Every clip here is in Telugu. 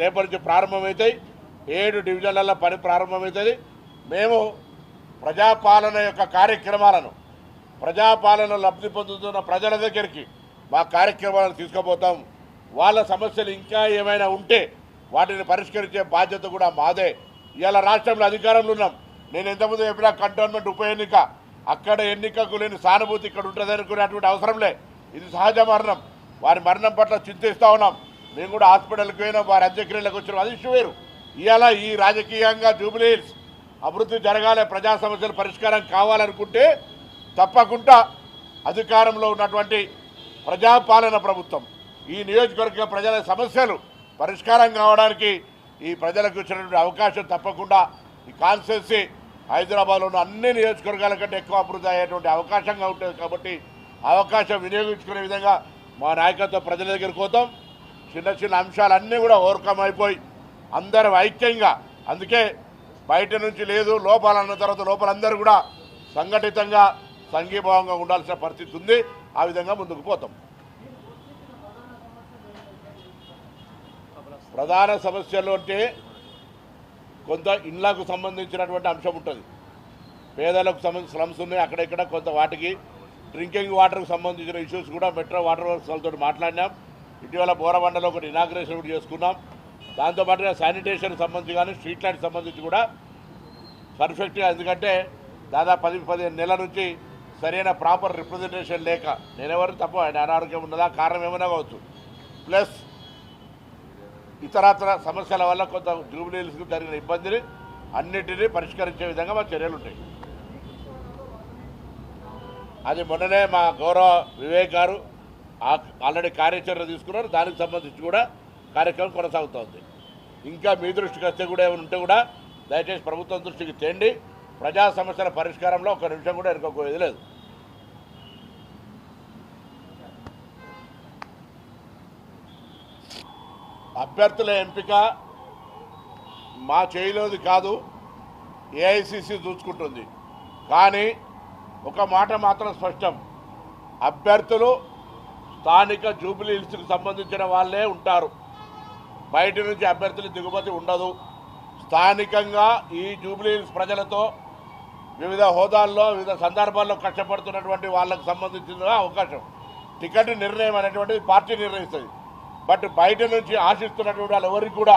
రేపటి నుంచి ప్రారంభమవుతాయి. ఏడు డివిజన్లలో పని ప్రారంభమవుతుంది. మేము ప్రజాపాలన యొక్క కార్యక్రమాలను ప్రజాపాలన లబ్ధి పొందుతున్న ప్రజల దగ్గరికి మా కార్యక్రమాలను తీసుకుపోతాం. వాళ్ళ సమస్యలు ఇంకా ఏమైనా ఉంటే వాటిని పరిష్కరించే బాధ్యత కూడా మాదే. ఇవాళ రాష్ట్రంలో అధికారంలో ఉన్నాం. నేను ఎంతమంది చెప్పినా కంటోన్మెంట్ ఉప ఎన్నిక అక్కడ ఎన్నికకు లేని సానుభూతి ఇక్కడ ఉంటుంది అనుకునేటువంటి అవసరం లే. ఇది సహజ మరణం. వారి మరణం పట్ల చింతిస్తూ ఉన్నాం. మేము కూడా హాస్పిటల్కి పోయినా వారి అంత్యక్రియలకు వచ్చినాం అది ఇష్యూ వేరు. ఇవాళ ఈ రాజకీయంగా జూబిలీస్ అభివృద్ధి జరగాలి ప్రజా సమస్యల పరిష్కారం కావాలనుకుంటే తప్పకుండా అధికారంలో ఉన్నటువంటి ప్రజాపాలన ప్రభుత్వం ఈ నియోజకవర్గ ప్రజల సమస్యలు పరిష్కారం కావడానికి ఈ ప్రజలకు ఇచ్చినటువంటి అవకాశం తప్పకుండా ఈ కాన్స్టిట్యున్సీ హైదరాబాద్లో ఉన్న అన్ని నియోజకవర్గాల కంటే ఎక్కువ అభివృద్ధి అయ్యేటువంటి అవకాశంగా ఉంటుంది కాబట్టి అవకాశం వినియోగించుకునే విధంగా మా నాయకత్వం ప్రజల దగ్గరికి పోతాం. చిన్న చిన్న అంశాలన్నీ కూడా ఓవర్కమ్ అయిపోయి అందరం ఐక్యంగా అందుకే బయట నుంచి లేదు లోపల అన్న తర్వాత లోపల అందరూ కూడా సంఘటితంగా సంఘీభావంగా ఉండాల్సిన పరిస్థితి ఉంది. ఆ విధంగా ముందుకు పోతాం. ప్రధాన సమస్యలు అంటే కొంత ఇండ్లకు సంబంధించినటువంటి అంశం ఉంటుంది. పేదలకు సంబంధించి స్లమ్స్ ఉన్నాయి అక్కడెక్కడ కొంత వాటికి డ్రింకింగ్ వాటర్కి సంబంధించిన ఇష్యూస్ కూడా మెట్రో వాటర్ వర్క్స్ వాళ్ళతో మాట్లాడినాం. ఇటీవల బోరబండలో ఒకటి ఇనాగ్రేషన్ కూడా చేసుకున్నాం. దాంతోపాటుగా శానిటేషన్ సంబంధించి కానీ స్ట్రీట్ లైట్ సంబంధించి కూడా పర్ఫెక్ట్గా ఎందుకంటే దాదాపు పది పదిహేను నెలల నుంచి సరైన ప్రాపర్ రిప్రజెంటేషన్ లేక నేనెవరు తప్ప ఆయన అనారోగ్యం ఉన్నదా కారణం ఏమైనా కావచ్చు. ప్లస్ ఇతరత్ర సమస్యల వల్ల కొంత జూబిలీస్కు జరిగిన ఇబ్బందిని అన్నిటినీ పరిష్కరించే విధంగా మా చర్యలు ఉంటాయి. అది మొన్ననే మా గౌరవ వివేక్ గారు ఆల్రెడీ కార్యాచరణ తీసుకున్నారు. దానికి సంబంధించి కూడా కార్యక్రమం కొనసాగుతోంది. ఇంకా మీ దృష్టికి వస్తే కూడా ఏమైనా ఉంటే కూడా దయచేసి ప్రభుత్వం దృష్టికి తేండి. ప్రజా సమస్యల పరిష్కారంలో ఒక నిమిషం కూడా ఎన్నుకోపోయేది లేదు. అభ్యర్థుల ఎంపిక మా చేయలోది కాదు ఏఐసిసి చూసుకుంటుంది కానీ ఒక మాట మాత్రం స్పష్టం. అభ్యర్థులు స్థానిక జూబిలీ హిల్స్కి సంబంధించిన వాళ్ళే ఉంటారు. బయట నుంచి అభ్యర్థుల దిగుమతి ఉండదు. స్థానికంగా ఈ జూబిలీ హిల్స్ ప్రజలతో వివిధ హోదాల్లో వివిధ సందర్భాల్లో కష్టపడుతున్నటువంటి వాళ్ళకు సంబంధించిన అవకాశం. టికెట్ నిర్ణయం అనేటువంటిది పార్టీ నిర్ణయిస్తుంది. బట్ బయట నుంచి ఆశిస్తున్నటువంటి వాళ్ళు ఎవరికి కూడా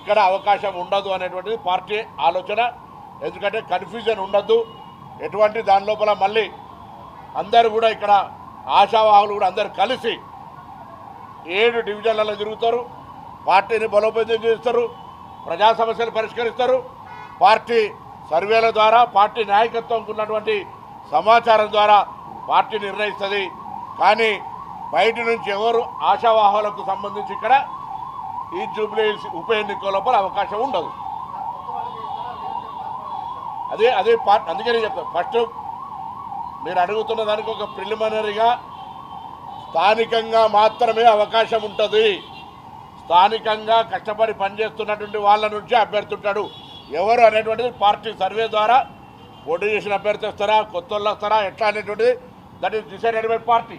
ఇక్కడ అవకాశం ఉండదు అనేటువంటిది పార్టీ ఆలోచన. ఎందుకంటే కన్ఫ్యూజన్ ఉండద్దు ఎటువంటి దాని లోపల మళ్ళీ అందరూ కూడా ఇక్కడ ఆశావాహులు కూడా అందరు కలిసి ఏడు డివిజన్లలో తిరుగుతారు పార్టీని బలోపేతం చేస్తారు ప్రజా సమస్యలు పరిష్కరిస్తారు. పార్టీ సర్వేల ద్వారా పార్టీ నాయకత్వంకు ఉన్నటువంటి సమాచారం ద్వారా పార్టీ నిర్ణయిస్తుంది. కానీ బయట నుంచి ఎవరు ఆశావాహులకు సంబంధించి ఇక్కడ ఈ జూబ్లీ ఉప ఎన్నిక లోపల అవకాశం ఉండదు. అదే అదే పార్టీ అందుకే నేను చెప్తాను ఫస్ట్ మీరు అడుగుతున్న దానికి ఒక ప్రిలిమినరీగా స్థానికంగా మాత్రమే అవకాశం ఉంటుంది. స్థానికంగా కష్టపడి పనిచేస్తున్నటువంటి వాళ్ళ నుంచి అభ్యర్థి ఉంటాడు ఎవరు అనేటువంటిది పార్టీ సర్వే ద్వారా పోటీ చేసిన అభ్యర్థి వస్తారా కొత్త వాళ్ళు వస్తారా ఎట్లా అనేటువంటిది that is decided by party.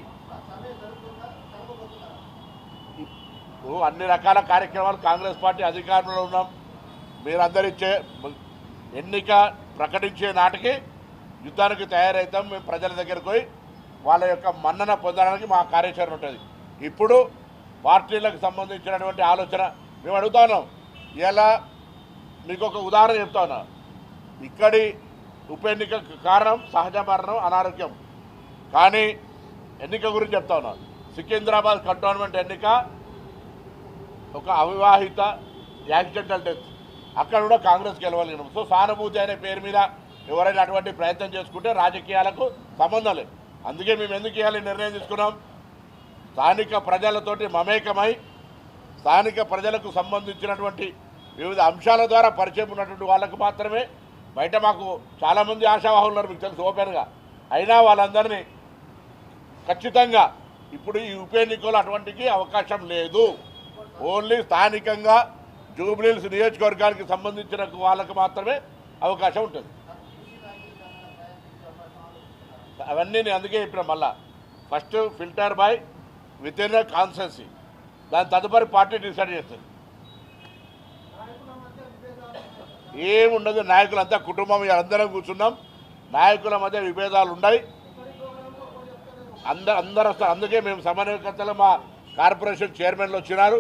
ఇప్పుడు అన్ని రకాల కార్యక్రమాలు కాంగ్రెస్ పార్టీ అధికారంలో ఉన్నాం. మీరందరిచ్చే ఎన్నిక ప్రకటించే నాటికి యుద్ధానికి తయారవుతాం మేము ప్రజల దగ్గరికి పోయి వాళ్ళ యొక్క మన్నన పొందడానికి మా కార్యాచరణ ఉంటుంది. ఇప్పుడు పార్టీలకు సంబంధించినటువంటి ఆలోచన మేము అడుగుతా ఉన్నాం. ఇలా మీకు ఒక ఉదాహరణ చెప్తా ఉన్నా. ఇక్కడి ఉప ఎన్నిక కారణం సహజ మరణం అనారోగ్యం. కానీ ఎన్నిక గురించి చెప్తా ఉన్నా. సికింద్రాబాద్ కంటోన్మెంట్ ఎన్నిక ఒక అవివాహిత యాక్సిడెంటల్ డెత్. అక్కడ కూడా కాంగ్రెస్ గెలవలేను సో సానుభూతి అనే పేరు మీద ఎవరైనా అటువంటి ప్రయత్నం చేసుకుంటే రాజకీయాలకు సంబంధం లేదు. అందుకే మేము ఎందుకు ఇవ్వాలి నిర్ణయం తీసుకున్నాం? స్థానిక ప్రజలతోటి మమేకమై స్థానిక ప్రజలకు సంబంధించినటువంటి వివిధ అంశాల ద్వారా పరిచయం ఉన్నటువంటి వాళ్ళకు మాత్రమే బయట మాకు చాలామంది ఆశావాహులు ఉన్నారు మీకు తెలుసు ఓపెన్గా. అయినా వాళ్ళందరినీ ఖచ్చితంగా ఇప్పుడు ఈ ఉప ఎన్నికలు అటువంటికి అవకాశం లేదు. ఓన్లీ స్థానికంగా జూబ్లీల్స్ నియోజకవర్గానికి సంబంధించిన వాళ్ళకు మాత్రమే అవకాశం ఉంటుంది. అవన్నీ నేను అందుకే చెప్పిన మళ్ళా. First filter by with in కాన్సెన్సీ దాని తదుపరి పార్టీ డిసైడ్ చేస్తుంది. ఏముండదు నాయకులంతా కుటుంబం అందరం కూర్చున్నాం. నాయకుల మధ్య విభేదాలు ఉన్నాయి. అందరు అందరు వస్తారు. అందుకే మేము సమన్వయకర్తలు మా కార్పొరేషన్ చైర్మన్లు వచ్చినారు.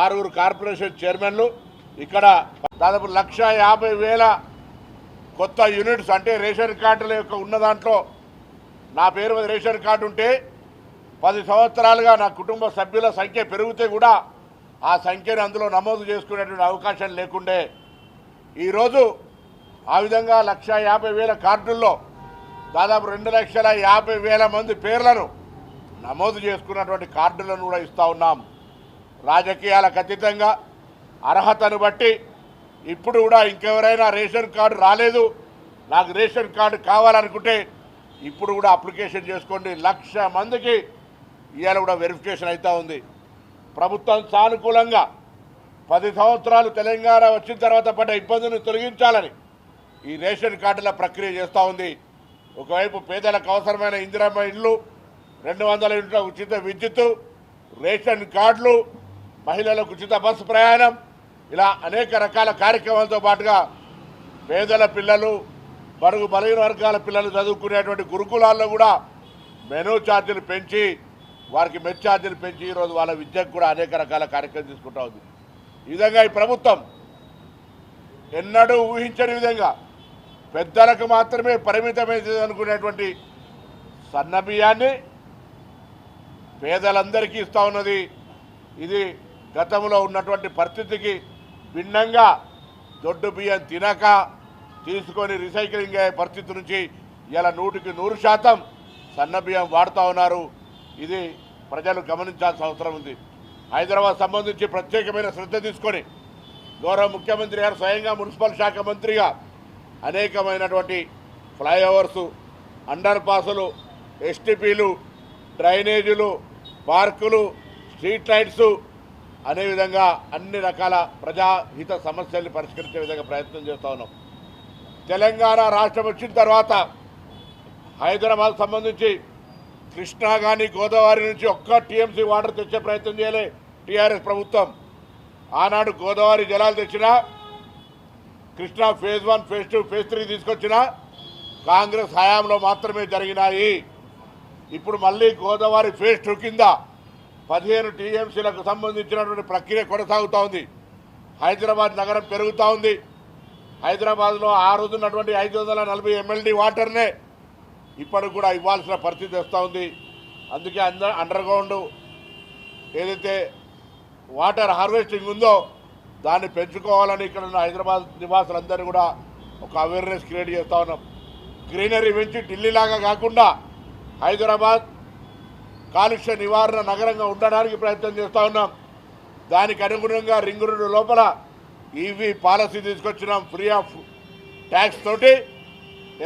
ఆరుగురు కార్పొరేషన్ చైర్మన్లు. ఇక్కడ దాదాపు లక్ష యాభై వేల కొత్త యూనిట్స్ అంటే రేషన్ కార్డుల యొక్క ఉన్న దాంట్లో నా పేరు మీద రేషన్ కార్డు ఉంటే పది సంవత్సరాలుగా నా కుటుంబ సభ్యుల సంఖ్య పెరిగితే కూడా ఆ సంఖ్యను అందులో నమోదు చేసుకునేటువంటి అవకాశం లేకుండే. ఈరోజు ఆ విధంగా లక్ష యాభై వేల కార్డుల్లో దాదాపు రెండు లక్షల యాభై వేల మంది పేర్లను నమోదు చేసుకున్నటువంటి కార్డులను కూడా ఇస్తూ ఉన్నాం. రాజకీయాలకు అతీతంగా అర్హతను బట్టి ఇప్పుడు కూడా ఇంకెవరైనా రేషన్ కార్డు రాలేదు. నాకు రేషన్ కార్డు కావాలనుకుంటే ఇప్పుడు కూడా అప్లికేషన్ చేసుకోండి. లక్ష మందికి ఇవాళ కూడా వెరిఫికేషన్ అవుతూ ఉంది. ప్రభుత్వం సానుకూలంగా పది సంవత్సరాలు తెలంగాణ వచ్చిన తర్వాత పడ్డ ఇబ్బందులను తొలగించాలని ఈ రేషన్ కార్డుల ప్రక్రియ చేస్తూ ఉంది. ఒకవైపు పేదలకు అవసరమైన ఇందిరమ్మ ఇళ్ళు రెండు వందల యూనిట్ల ఉచిత విద్యుత్తు రేషన్ కార్డులు మహిళలకు ఉచిత బస్సు ప్రయాణం ఇలా అనేక రకాల కార్యక్రమాలతో పాటుగా పేదల పిల్లలు బడుగు బలహీన వర్గాల పిల్లలు చదువుకునేటువంటి గురుకులాల్లో కూడా మెనూ ఛార్జీలు పెంచి వారికి మెచ్ ఛార్జీలు పెంచి ఈరోజు వాళ్ళ విద్యకు కూడా అనేక రకాల కార్యక్రమం తీసుకుంటా ఉంది. ఈ విధంగా ఈ ప్రభుత్వం ఎన్నడూ ఊహించని విధంగా పెద్దలకు మాత్రమే పరిమితమైంది అనుకునేటువంటి సన్న బియ్యాన్ని పేదలందరికీ ఇస్తూ ఉన్నది. ఇది గతంలో ఉన్నటువంటి పరిస్థితికి భిన్నంగా దొడ్డు బియ్యం తినక తీసుకొని రీసైక్లింగ్ అయ్యే పరిస్థితి నుంచి ఇలా నూటికి నూరు శాతం సన్న బియ్యం వాడుతూ ఉన్నారు. ఇది ప్రజలు గమనించాల్సిన అవసరం ఉంది. హైదరాబాద్ సంబంధించి ప్రత్యేకమైన శ్రద్ధ తీసుకొని గౌరవ ముఖ్యమంత్రి గారు స్వయంగా మున్సిపల్ శాఖ మంత్రిగా అనేకమైనటువంటి ఫ్లైఓవర్సు అండర్ పాసులు ఎస్టీపీలు డ్రైనేజీలు పార్కులు స్ట్రీట్ లైట్స్ అనే విధంగా అన్ని రకాల ప్రజాహిత సమస్యల్ని పరిష్కరించే విధంగా ప్రయత్నం చేస్తూ ఉన్నాం. తెలంగాణ రాష్ట్రం వచ్చిన తర్వాత హైదరాబాద్ సంబంధించి కృష్ణా కానీ గోదావరి నుంచి ఒక్క టీఎంసీ వాటర్ తెచ్చే ప్రయత్నం చేయలే టీఆర్ఎస్ ప్రభుత్వం. ఆనాడు గోదావరి జలాలు తెచ్చినా Krishna phase one phase two phase three తీసుకొచ్చినా కాంగ్రెస్ హయాంలో మాత్రమే జరిగినాయి. ఇప్పుడు మళ్ళీ గోదావరి ఫేజ్ టూ కింద పదిహేను టీఎంసీలకు సంబంధించినటువంటి ప్రక్రియ కొనసాగుతూ ఉంది. హైదరాబాద్ నగరం పెరుగుతూ ఉంది. హైదరాబాద్లో ఆ రోజు ఉన్నటువంటి ఐదు వందల నలభై ఎమ్మెల్డీ వాటర్నే ఇప్పటికి కూడా ఇవ్వాల్సిన పరిస్థితి వస్తూ ఉంది. అందుకే అండర్ గ్రౌండ్ ఏదైతే వాటర్ హార్వెస్టింగ్ ఉందో దాన్ని పెంచుకోవాలని ఇక్కడ ఉన్న హైదరాబాద్ నివాసులందరూ కూడా ఒక అవేర్నెస్ క్రియేట్ చేస్తూ ఉన్నాం. గ్రీనరీ పెంచి ఢిల్లీలాగా కాకుండా హైదరాబాద్ కాలుష్య నివారణ నగరంగా ఉండడానికి ప్రయత్నం చేస్తూ ఉన్నాం. దానికి అనుగుణంగా రింగ్ రోడ్డు లోపల ఈవీ పాలసీ తీసుకొచ్చినాం ఫ్రీ ఆఫ్ ట్యాక్స్ తోటి.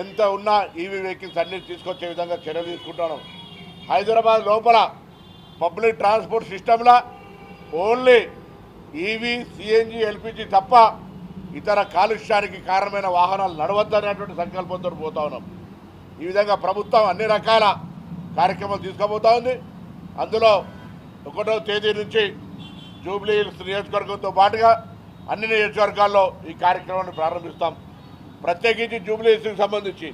ఎంత ఉన్నా ఈవీ వెహికల్స్ అన్ని తీసుకొచ్చే విధంగా చర్యలు తీసుకుంటున్నాం. హైదరాబాద్ లోపల పబ్లిక్ ట్రాన్స్పోర్ట్ సిస్టంలో ఓన్లీ ఈవీ సిఎన్జి ఎల్పిజి తప్ప ఇతర కాలుష్యానికి కారణమైన వాహనాలు నడవద్దనేటువంటి సంకల్పంతో పోతా ఉన్నాం. ఈ విధంగా ప్రభుత్వం అన్ని రకాల కార్యక్రమాలు తీసుకుపోతా ఉంది. అందులో ఒకటో తేదీ నుంచి జూబ్లీ హిల్స్ నియోజకవర్గంతో పాటుగా అన్ని నియోజకవర్గాల్లో ఈ కార్యక్రమాన్ని ప్రారంభిస్తాం. ప్రత్యేకించి జూబ్లీ సంబంధించి.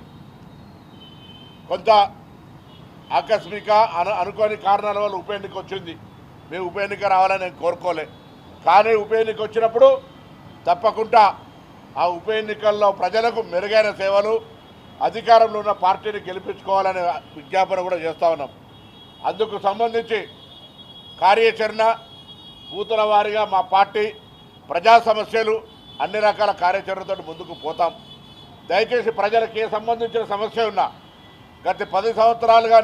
కొంత ఆకస్మిక అను అనుకోని కారణాల వల్ల ఉప ఎన్నిక వచ్చింది. మేము ఉప ఎన్నిక రావాలని నేను కోరుకోలే. కానీ ఉప ఎన్నిక వచ్చినప్పుడు తప్పకుండా ఆ ఉప ఎన్నికల్లో ప్రజలకు మెరుగైన సేవలు అధికారంలో ఉన్న పార్టీని గెలిపించుకోవాలనే విజ్ఞాపన కూడా చేస్తూ ఉన్నాం. అందుకు సంబంధించి కార్యాచరణ బూతుల వారీగా మా పార్టీ ప్రజా సమస్యలు అన్ని రకాల కార్యాచరణతో ముందుకు పోతాం. దయచేసి ప్రజలకు ఏ సంబంధించిన సమస్య ఉన్నా గత పది సంవత్సరాలుగా